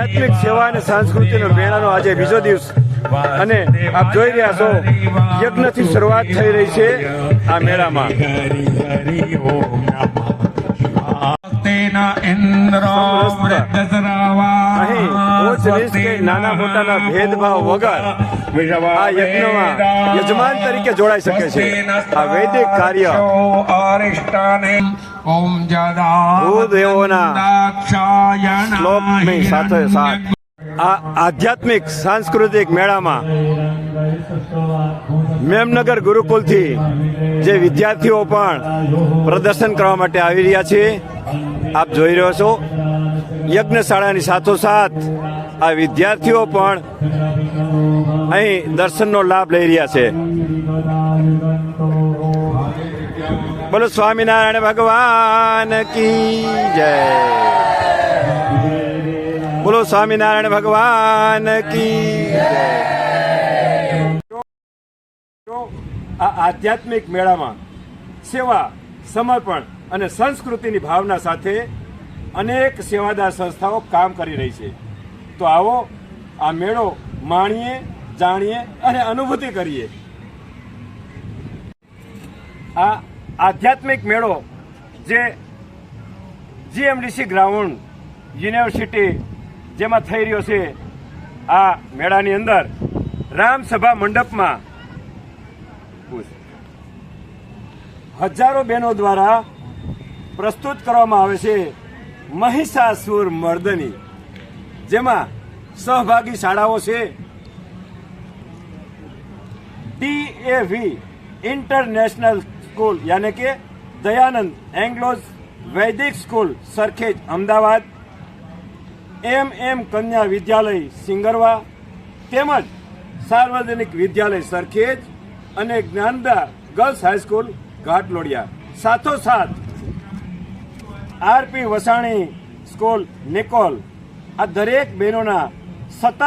આધ્યાત્મિક સેવા અને સાંસ્કૃતિનો મેળાનો આજે બીજો દિવસ. અને આપ જોઈ રહ્યા છો, યજ્ઞથી શરૂઆત થઈ રહી છે આ મેળામાં. નાના મોટાના ભેદભાવ વગર આ યજ્ઞમાં યજમાન તરીકે જોડાઈ શકે છે. આ વૈદિક કાર્ય. ઓમ જદા શ્લોકની સાથે સાથ આ આધ્યાત્મિક સાંસ્કૃતિક મેળામાં મેમનગર ગુરુકુલથી જે વિદ્યાર્થીઓ પણ પ્રદર્શન કરવા માટે આવી રહ્યા છે. આપ જોઈ રહ્યો છો યજ્ઞશાળાની સાથોસાથ આ વિદ્યાર્થીઓ પણ અહીં દર્શનનો લાભ લઈ રહ્યા છે. બોલો, સ્વામિનારાયણ ભગવાન કી જય? બોલો, સ્વામિનારાયણ ભગવાન કી આ આધ્યાત્મિક મેળામાં સેવા, સમર્પણ અને સંસ્કૃતિની ભાવના સાથે અનેક સેવાદાર સંસ્થાઓ કામ કરી રહી છે. તો આવો આ મેળો માણીએ, જાણીએ અને અનુભૂતિ કરીએ. આ આધ્યાત્મિક મેળો જે જીએમડીસી ગ્રાઉન્ડ યુનિવર્સિટી જેમાં થઈ રહ્યો છે, આ મેળાની અંદર રામસભા મંડપમાં. હજારો બહેનો દ્વારા પ્રસ્તુત કરવામાં આવે છે મહિષાસુર મર્દની, જેમાં સહભાગી શાળાઓ છે. ટીએવી ઇન્ટરનેશનલ સ્કૂલ, યાને કે Dayanand Anglos Vedic school Sarkhej, Ahmedabad. M M Kanya Vidyalaya, Singarva. તેમજ સાર્વજનિક વિદ્યાલય સરખેજ અને જ્ઞાનદા ગર્લ્સ હાઈસ્કૂલ ઘાટલોડિયા. સાથોસાથ આરપી વસાણી સ્કૂલ નિકોલ આ દરેક બહેનોના સતત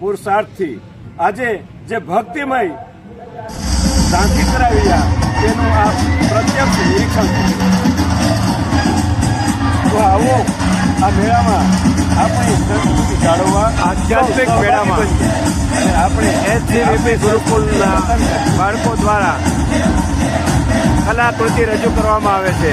પુરુષાર્થથી આજે જે ભક્તિમય ઝાંખી કરાવી તેનું આ પ્રત્યક્ષ નિરીક્ષણ તો આવો આ મેળામાં આપણી સંસ્કૃતિ જાળવવા આધ્યાત્મિક મેળામાં અને આપણે એસજીવીપી ગુરુકુલના બાળકો દ્વારા કલાકૃતિ રજૂ કરવામાં આવે છે.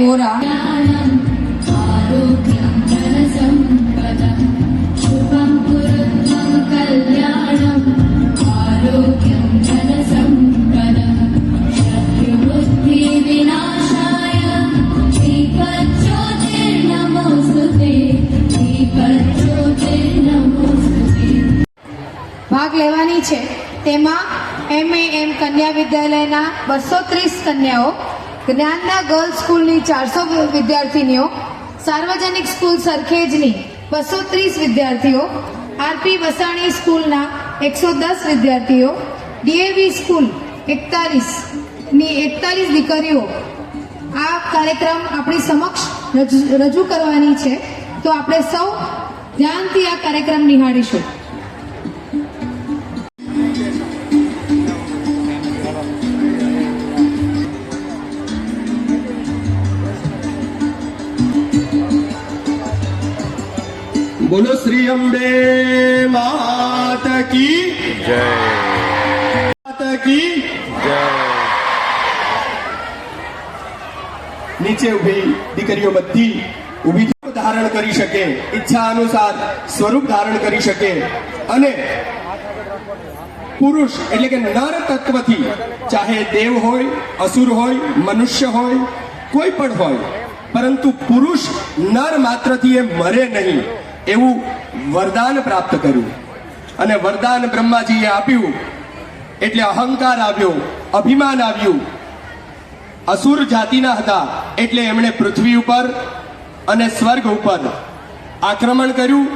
ते ભાગ લેવાની છે. તેમાં એમ એ એમ કન્યા વિદ્યાલયના બસો ત્રીસ કન્યાઓ જ્ઞાનના ગર્લ્સ સ્કૂલની ચારસો વિદ્યાર્થીનીઓ, સાર્વજનિક સ્કૂલ સરખેજની બસો ત્રીસ વિદ્યાર્થીઓ, આરપી વસાણી સ્કૂલના એકસો દસ વિદ્યાર્થીઓ, ડીએવી સ્કૂલ એકતાલીસની એકતાલીસ દીકરીઓ. આ કાર્યક્રમ આપણી સમક્ષ રજૂ- કરવાની છે. તો આપણે સૌ ધ્યાનથી આ કાર્યક્રમ નિહાળીશું. બોલો શ્રી અંબે માત કી જય. માત કી નીચે ઊભી દીકરીઓ બધી ઊભી ધારણ કરી શકે ઈચ્છા અનુસાર સ્વરૂપ ધારણ કરી શકે અને પુરુષ એટલે કે નર તત્વથી ચાહે દેવ હોય અસુર હોય મનુષ્ય હોય કોઈ પણ હોય પરંતુ પુરુષ નર માત્રથી એ મરે નહીં. એવું વરદાન પ્રાપ્ત કર્યું. અને વરદાન બ્રહ્માજીએ આપ્યું. એટલે અહંકાર આવ્યો, અભિમાન આવ્યું. અસુર જાતિના હતા, એટલે એમણે પૃથ્વી ઉપર અને સ્વર્ગ ઉપર આક્રમણ કર્યું.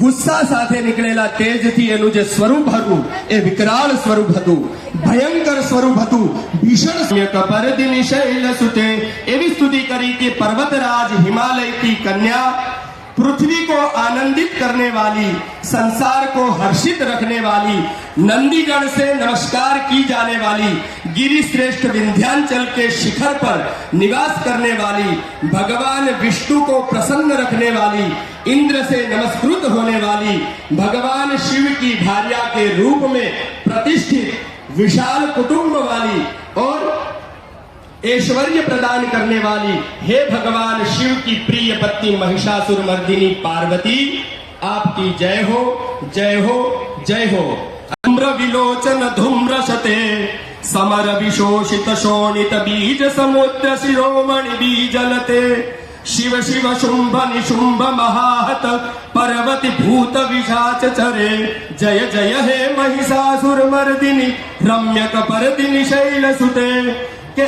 ગુસ્સા સાથે નીકળેલા તેજથી એનું જે સ્વરૂપ હતું, એ વિકરાળ સ્વરૂપ હતું, ભયંકર સ્વરૂપ હતું. ભીષણ કપરદિ નિશૈલ સુતે એવી સ્તુતિ કરી કે પર્વતરાજ હિમાલયથી કન્યા पृथ्वी को आनंदित करने वाली, संसार को हर्षित रखने वाली, नंदीगढ़ से नमस्कार की जाने वाली, गिरि श्रेष्ठ विंध्याचल के शिखर पर निवास करने वाली, भगवान विष्णु को प्रसन्न रखने वाली, इंद्र से नमस्कृत होने वाली, भगवान शिव की भार्या के रूप में प्रतिष्ठित, विशाल कुटुंब वाली और ऐश्वर्य प्रदान करने वाली हे भगवान शिव की प्रिय पत्नी महिषासुर मर्दिनी पार्वती आपकी जय हो जय हो जय हो अम्र विलोचन धूम्र शते समर विशोषित शोणित बीज समुद्र शिरोमणि बीजलते शिव शिव शुंभ निशुंभ महाहत पर्वति भूत विशाच चरे जय जय हे महिषासुर मर्दिनी रम्यक परदिनी शैल सुते के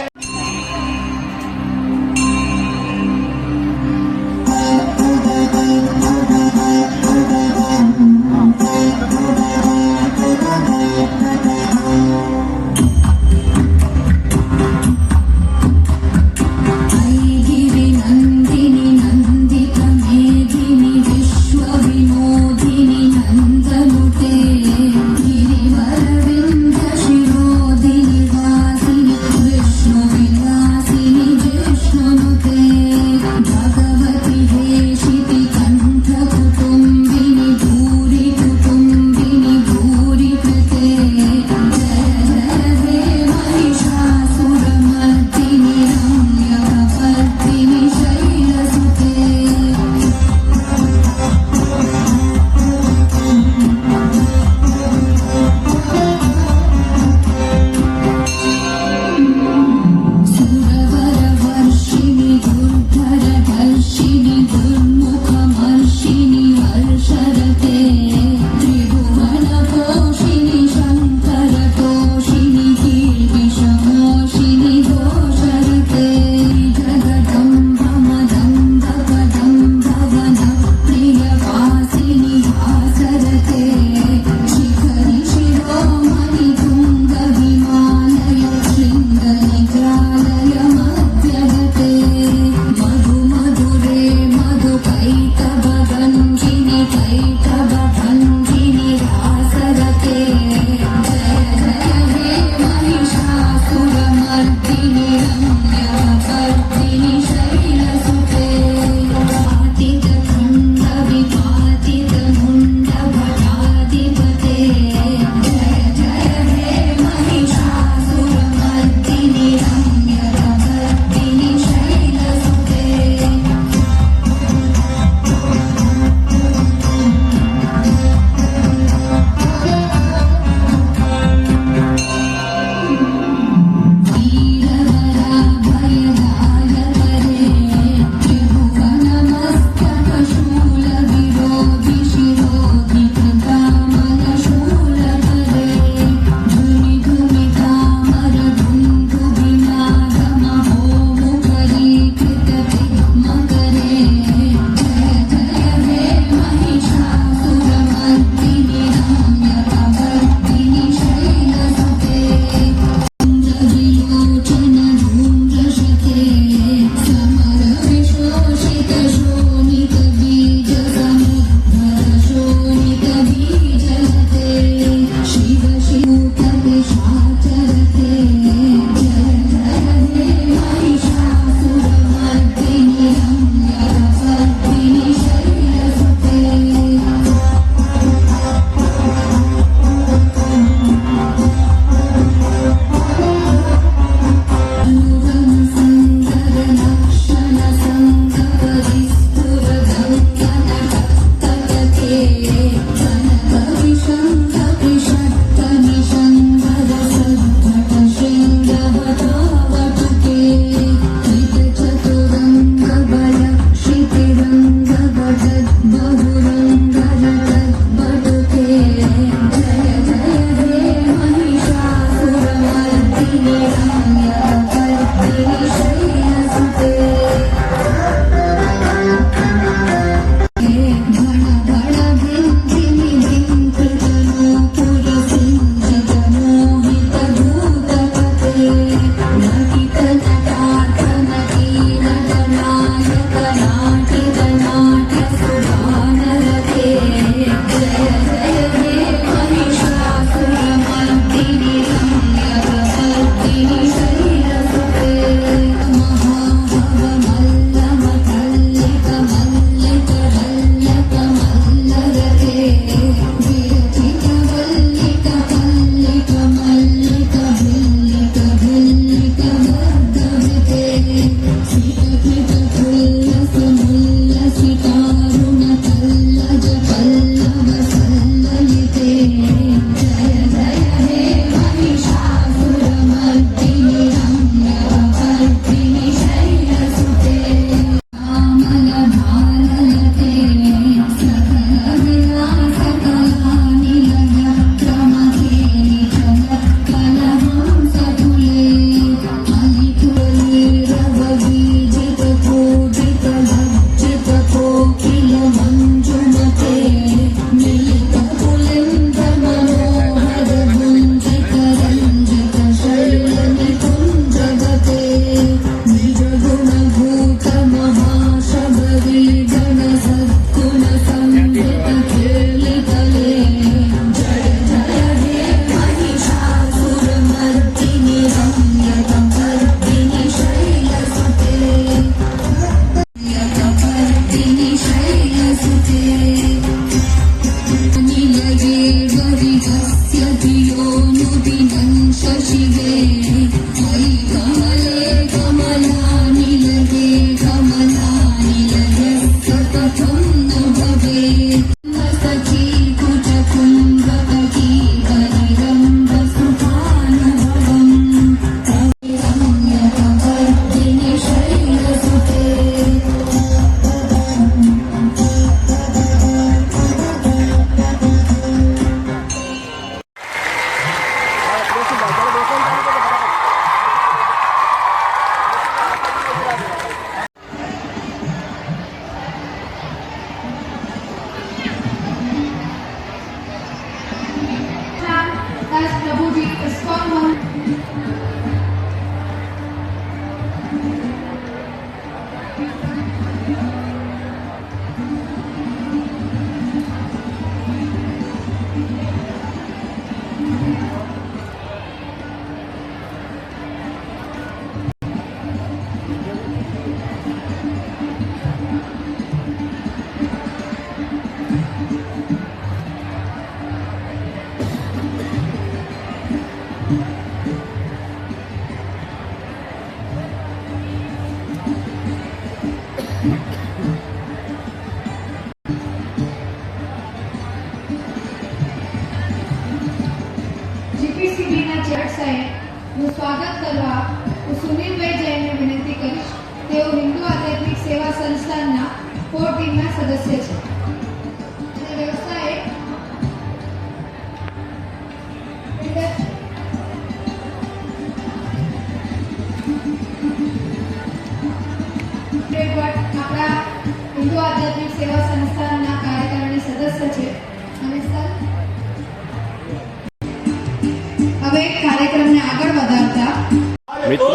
મિત્રો,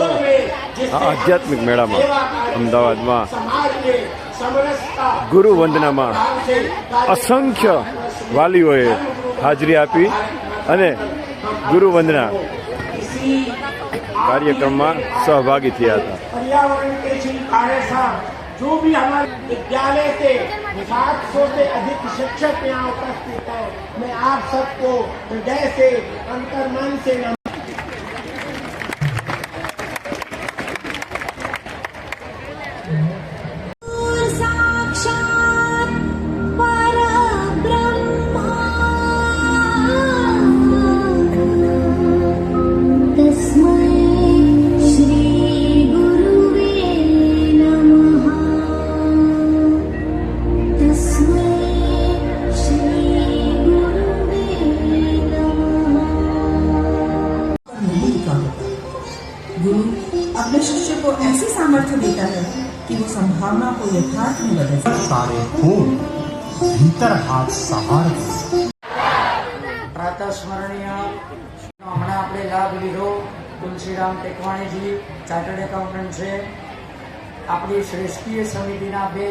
આ આધ્યાત્મિક મેળામાં અમદાવાદમાં ગુરુ વંદનામાં અસંખ્ય વાલીઓએ હાજરી આપી અને ગુરુ વંદના કાર્યક્રમમાં સહભાગી થયા હતા. जो भी हमारे विद्यालय के सात सौ से अधिक शिक्षक यहाँ उपस्थित है मैं आप सबको हृदय से अंतर्मन से શ્રેષ્ઠીય સમિતિના બે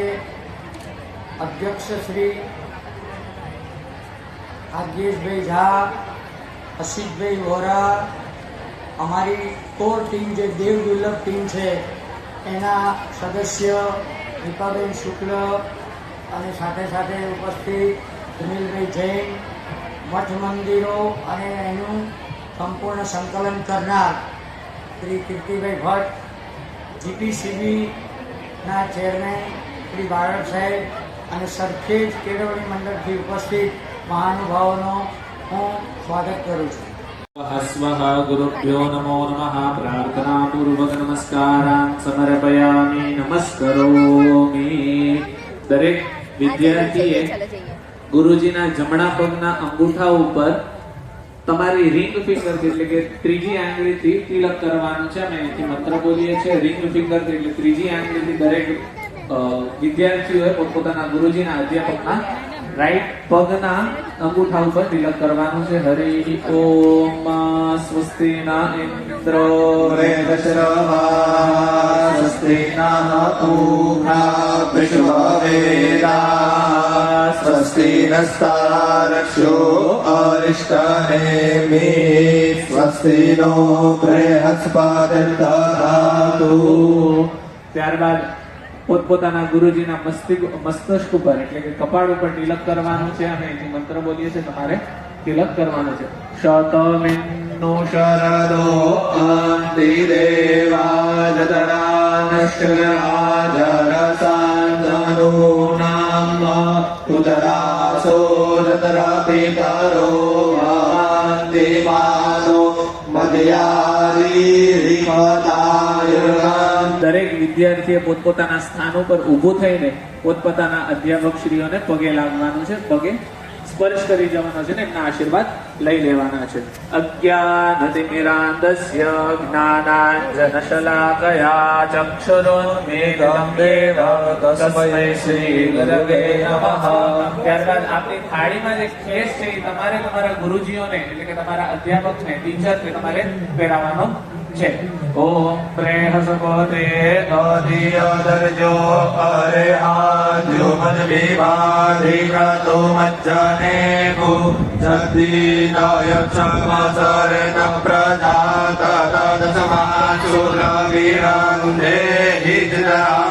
અધ્યક્ષ શ્રી ભાગ્યેશભાઈ ઝા અસિતભાઈ વોરા, અમારી કોર ટીમ જે દેવ દુર્લભ ટીમ છે, એના સદસ્ય દીપાબેન શુક્લ અને સાથે સાથે ઉપસ્થિત સુનિલભાઈ જૈન, મઠ મંદિરો અને એનું સંપૂર્ણ સંકલન કરનાર શ્રી કીર્તિભાઈ ભટ્ટ જીપીસીબીના ચેરમેન શ્રી બાળક સાહેબ અને સરખેજ કેળવણી મંડળથી ઉપસ્થિત મહાનુભાવોનો હું સ્વાગત કરું છું. સ્વઃ ગુરુભ્યો નમો નમઃ. પ્રાર્થના પૂર્વક નમસ્કારાન સમર્પયામિ નમસ્કરોમિ દરેક વિદ્યાર્થીએ ગુરુજીના જમણા પગના અંગૂઠા ઉપર તમારી રિંગ ફિંગર એટલે કે ત્રીજી આંગળીથી તિલક કરવાનું છે અમે અહીંથી મંત્ર બોલીએ છીએ. રિંગ ફિંગર એટલે ત્રીજી આંગળીથી દરેક વિદ્યાર્થીઓએ પોતપોતાના ગુરુજીના અધ્યાપકના રાઈટ પગના અંગૂઠા ઉપર તિલક કરવાનું છે. હરિ ઓમ સ્વસ્તિ ના ઇન્દ્ર સ્વસ્તિ પૂષા વિશ્વવેદા સ્વસ્તિ નસ્તારક્ષો અરિષ્ટનેમિ સ્વસ્તિ નો બૃહસ્પતિર્દધાતુ. ત્યારબાદ પોતપોતાના ગુરુજીના મસ્તિક મસ્તક ઉપર, એટલે કે કપાળ ઉપર તિલક કરવાનું છે, અમે અહીંથી મંત્ર બોલીએ છીએ, તમારે તિલક કરવાનું છે. શતમિન્નો શરદો અંતિ દેવાજતરાનશ્ચરાજરસાંતનો નામ ઉદરાસો રતરાપિતરો મહાંતિ માનો મધ્યારી દરેક વિદ્યાર્થીએ પોતપોતાના સ્થાન ઉપર ઊભું થઈને પોતપોતાના અધ્યાપક શ્રીઓને પગે લાગવાનું છે, પગે સ્પર્શ કરી જવાનો છે ને એમના આશીર્વાદ લઈ લેવાના છે. ત્યારબાદ આપણી થાળીમાં જે ખેસ છે તમારે તમારા ગુરુજીઓને, એટલે કે તમારા અધ્યાપકને, ટીચરને તમારે પહેરાવવાનો છે. ઓમ પ્રેહસપતે અધિયોદર્જો અરે આજો મદ વિવાધિકતો મજ્જને કુ જદ્દીનાય ચમસરે ન પ્રજાત તદ સમાચુલ વિરંધે હિજ્રમ્મા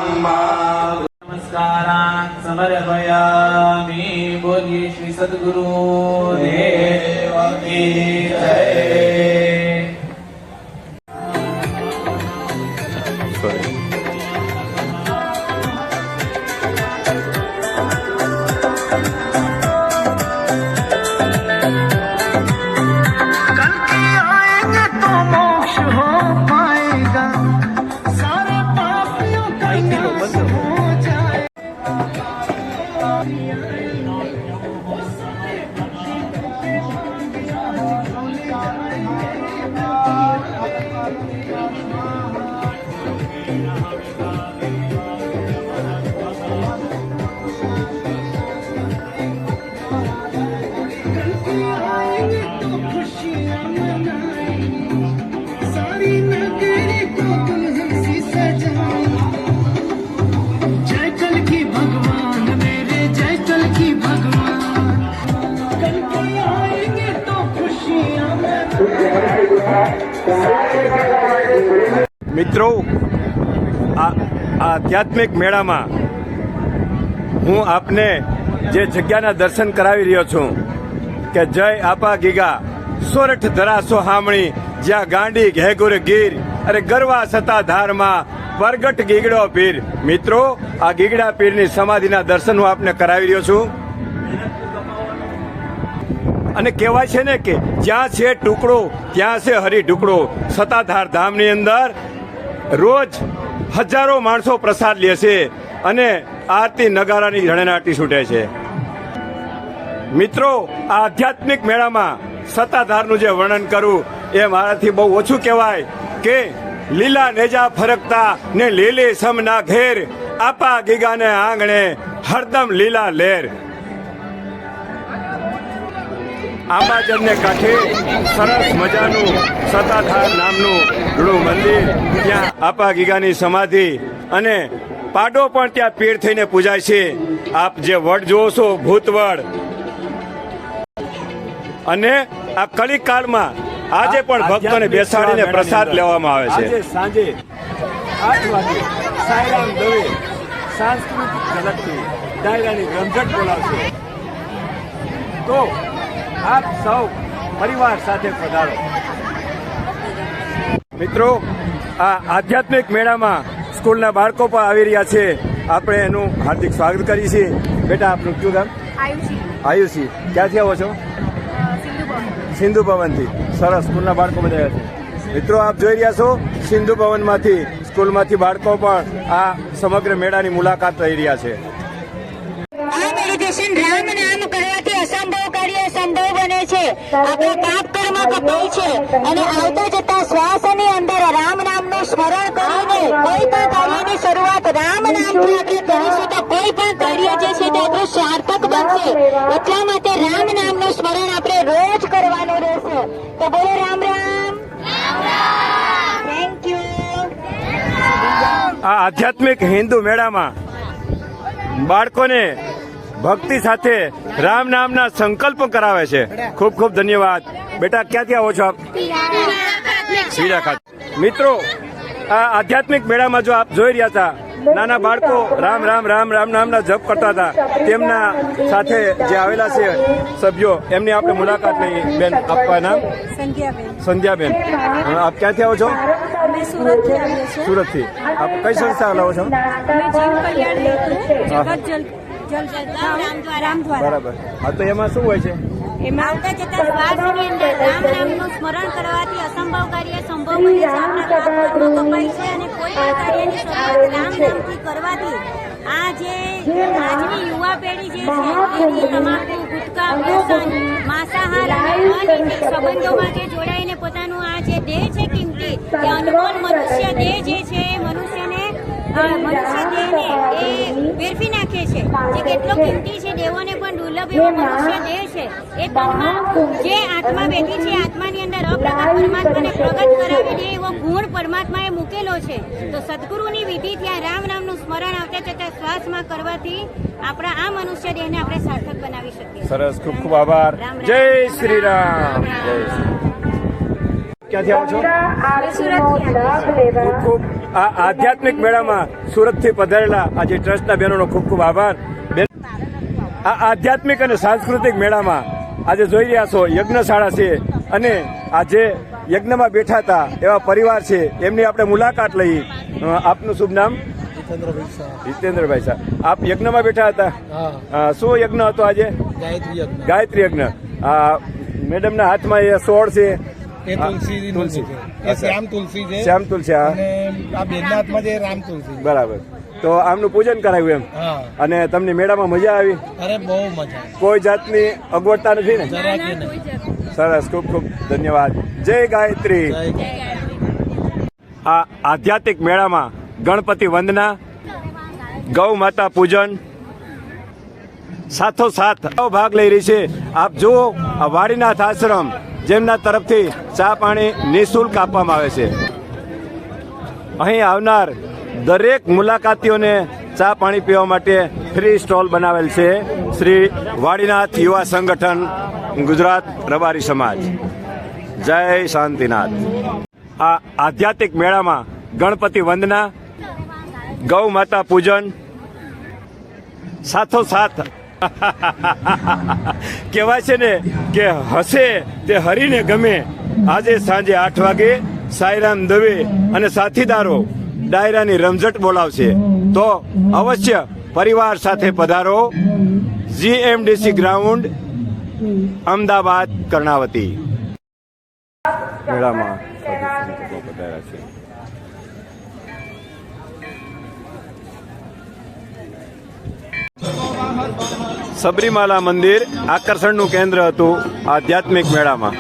આધ્યાત્મિક મેળામાં હું આપને જે જગ્યાના દર્શન કરાવી રહ્યો છું, કે જય આપા ગીગા, સોરઠ ધરાસો હામણી, જ્યાં ગાંડી ઘેગુર ગીર અરે ગરવા સતા ધારમાં પરગટ ગીગડો પીર. મિત્રો, આ ગીગડા પીરની સમાધિના દર્શન હું આપને કરાવી રહ્યો છું. અને કહેવાય છે ને કે જ્યાં છે ટુકડો, ત્યાં છે હરી ટુકડો સતાધાર ધામની અંદર રોજ હજારો માણસો પ્રસાદ લે છે અને આરતી નગારાની રણનાટી છૂટે છે. મિત્રો, આ આધ્યાત્મિક મેળામાં સત્તાધારનું જે વર્ણન કરું એ મારાથી બહુ ઓછું કહેવાય કે લીલા નેજા ફરકતા ને લીલી સમના ઘેર આપા ગીગાને આંગણે હરદમ લીલા લેર આંબાજનને કાંઠે સરસ મજાનું સતાધાર નામનું જૂનું મંદિર ત્યાં આપા ગીગાની સમાધિ અને પાડો પણ ત્યાં પીર થઈને પૂજાય છે. આપ જે વડ જોવો છો ભૂતવડ. અને આ કલિકાળમાં આજે પણ ભક્તોને બેસાડીને પ્રસાદ લેવામાં આવે છે. સાંજે આઠ વાગે સાયરામ દવે સાંસ્કૃતિક ઝલકથી ડાયરાની રમઝટ બોલાવશે. તો આપ સૌ પરિવાર સાથે પધારો. મિત્રો આ આધ્યાત્મિક મેળામાં સ્કૂલના બાળકો પણ આવી રહ્યા છે. આપણે એનું હાર્દિક સ્વાગત કરીએ છીએ. બેટા આપનું કયું ગામ? આયુષી. ક્યાંથી આવો છો? સિંધુ ભવનથી. સરસ સ્કૂલના બાળકો બધા છે. મિત્રો આપ જોઈ રહ્યા છો સિંધુ ભવનમાંથી સ્કૂલમાંથી બાળકો પણ આ સમગ્ર મેળાની મુલાકાત લઈ રહ્યા છે આ મેડિટેશન રામ નામ કરવાથી અસંભવ કાર્ય સંભવ બને છે. આપણા પાપ કર્મ કપાય છે. અને આવતા જતા શ્વાસની અંદર રામ નામનું સ્મરણ કરીને કોઈ પણ કાર્યની શરૂઆત રામ નામથી આપણે કરીશું તો કોઈ પણ કાર્ય જે છે તે આપણું સાર્થક બનશે. એટલા માટે રામ નામનું સ્મરણ આપણે રોજ કરવાનું રહેશે. તો બોલો રામ રામ. થેન્ક યુ આ આધ્યાત્મિક હિન્દુ મેળામાં બાળકોને ભક્તિ સાથે રામ નામના સંકલ્પ કરાવે છે. ખૂબ ખૂબ ધન્યવાદ. બેટા ક્યાંથી આવો છો આપ? વીરા ખાતે. મિત્રો આ આધ્યાત્મિક મેળામાં જો આપ જોઈ રહ્યા હતા નાના બાળકો રામ રામ રામ રામ નામના જપ કરતા હતા. તેમના સાથે જે આવેલા છે સભ્યો એમની આપણે મુલાકાત લઈ બેન આપવા નામ? સંધ્યાબેન. આપ ક્યાંથી આવો છો? સુરતથી આપ કઈ સંસ્થા લાવો છો? બરાબર. હા તો એમાં શું હોય છે? આવતા જતા શ્વાસની અંદર રામ નામનું સ્મરણ કરવાથી અસંભવ કાર્ય સંભવ બને છે. આપણા પાપ કર્મો કપાય છે અને કોઈ પણ કાર્યની શરૂઆત રામ નામથી કરવાથી આ જે આજની યુવા પેઢી જે છે તમાકુ ગુટકા વ્યસન માંસાહાર અને સંબંધોમાં જે જોડાઈને પોતાનું આ જે દેહ છે કિંમતી એ અનમોલ મનુષ્ય દેહ જે છે એ મનુષ્યને મનુષ્ય દેહને એ વેરફી નાખે છે. જે કેટલો કિંમતી છે દેવોને પણ દુર્લભ એવો મનુષ્ય દેહ છે. એ તનમાં જે આત્મા બેઠી છે આત્માની અંદર અપ્રગટ પરમાત્માને પ્રગટ કરાવી દે એવો ગુણ પરમાત્માએ મૂકેલો છે. તો સદગુરુની વિધિ ત્યાં રામ નામનું સ્મરણ આવતા જતા શ્વાસમાં કરવાથી આપણા આ મનુષ્ય દેહને આપણે સાર્થક બનાવી શકીએ. સરસ ખૂબ ખૂબ આભાર. જય શ્રી રામ. જય શ્રી ક્યાંથી આવો છો? ખૂબ ખૂબ. આ આધ્યાત્મિક મેળામાં સુરતથી પધારેલા આજે ટ્રસ્ટના બહેનોનો ખૂબ ખૂબ આભાર. બેન આ આધ્યાત્મિક અને સાંસ્કૃતિક મેળામાં આજે જોઈ રહ્યા છો યજ્ઞશાળા છે અને આજે યજ્ઞમાં બેઠા હતા એવા પરિવાર છે એમની આપણે મુલાકાત લઈ. આપનું શુભ નામ? જીતેન્દ્રભાઈ સાહેબ આપ યજ્ઞમાં બેઠા હતા? શું યજ્ઞ હતો આજે? ગાયત્રી યજ્ઞ. આ મેડમના હાથમાં એ સોળ છે એ તુલસી તુલસી. એ શ્યામ તુલસી છે. શ્યામ તુલસી હા. આ બેનના હાથમાં છે રામ તુલસી. બરાબર. તો આમનું પૂજન કરાવ્યું એમ? અને તમને મેળામાં મજા આવી? અરે બહુ મજા કોઈ જાતની અગવડતા નથી ને? સરસ ખૂબ ખૂબ ધન્યવાદ. જય ગાયત્રી. આ આધ્યાત્મિક મેળામાં ગણપતિ વંદના ગૌ માતા પૂજન સાથોસાથ ભાગ લઈ રહી છે. આપ જુઓ આ વાડીનાથ આશ્રમ જેમના તરફથી ચા પાણી નિઃશુલ્ક આપવામાં આવે છે. અહીં આવનાર દરેક મુલાકાતીઓને ચા પાણી પીવા માટે ફ્રી સ્ટોલ બનાવેલ છે. શ્રી વાડીનાથ યુવા સંગઠન, ગુજરાત રબારી સમાજ. જય શાંતિનાથ. આ આધ્યાત્મિક મેળામાં ગણપતિ વંદના, ગૌ માતા પૂજન, સાથોસાથ કહેવાય છે ને કે હસે તે હરીને ગમે. આજે સાંજે આઠ વાગે સાઈરામ દવે અને સાથીદારો ડાયરાની રમઝટ બોલાવશે. તો અવશ્ય પરિવાર સાથે પધારો. GMDC ground, Ahmedabad, Karnavati. મેળામાં સબરીમાલા મંદિર આકર્ષણનું કેન્દ્ર હતું આધ્યાત્મિક મેળામાં.